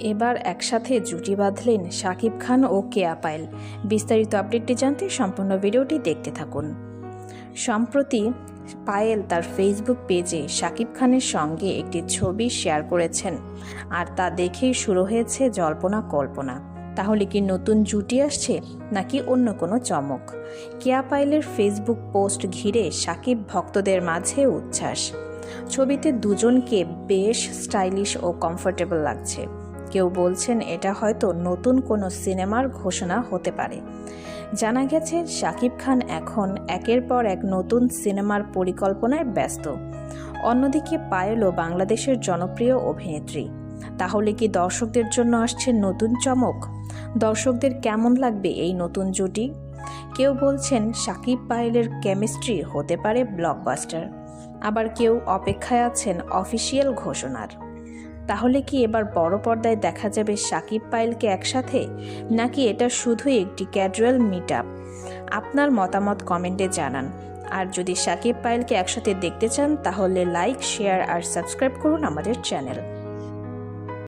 এবার একসাথে জুটি বাঁধলেন শাকিব খান ও কেয়া পায়েল। বিস্তারিত আপডেটটি জানতে সম্পূর্ণ ভিডিওটি দেখতে থাকুন। সম্প্রতি পায়েল তার ফেসবুক পেজে শাকিব খানের সঙ্গে একটি ছবি শেয়ার করেছেন, আর তা দেখেই শুরু হয়েছে জল্পনা কল্পনা। তাহলে কি নতুন জুটি আসছে, নাকি অন্য কোনো চমক? কেয়া পায়েলের ফেসবুক পোস্ট ঘিরে সাকিব ভক্তদের মাঝে উচ্ছ্বাস। ছবিতে দুজনকে বেশ স্টাইলিশ ও কমফোর্টেবল লাগছে। কেউ বলছেন এটা হয়তো নতুন কোনো সিনেমার ঘোষণা হতে পারে। জানা গেছে, শাকিব খান এখন একের পর এক নতুন সিনেমার পরিকল্পনায় ব্যস্ত। অন্যদিকে পায়েলও বাংলাদেশের জনপ্রিয় অভিনেত্রী। তাহলে কি দর্শকদের জন্য আসছে নতুন চমক? দর্শকদের কেমন লাগবে এই নতুন জুটি? কেউ বলছেন সাকিব পায়েলের কেমিস্ট্রি হতে পারে ব্লকবাস্টার। আবার কেউ অপেক্ষায় আছেন অফিসিয়াল ঘোষণার। তাহলে কি এবার বড় পর্দায় দেখা যাবে সাকিব পাইলকে একসাথে? নাকি এটা শুধুই একটি ক্যাজুয়াল মিট আপ আপনার মতামত কমেন্টে জানান। আর যদি সাকিব পাইলকে একসাথে দেখতে চান, তাহলে লাইক, শেয়ার আর সাবস্ক্রাইব করুন আমাদের চ্যানেল।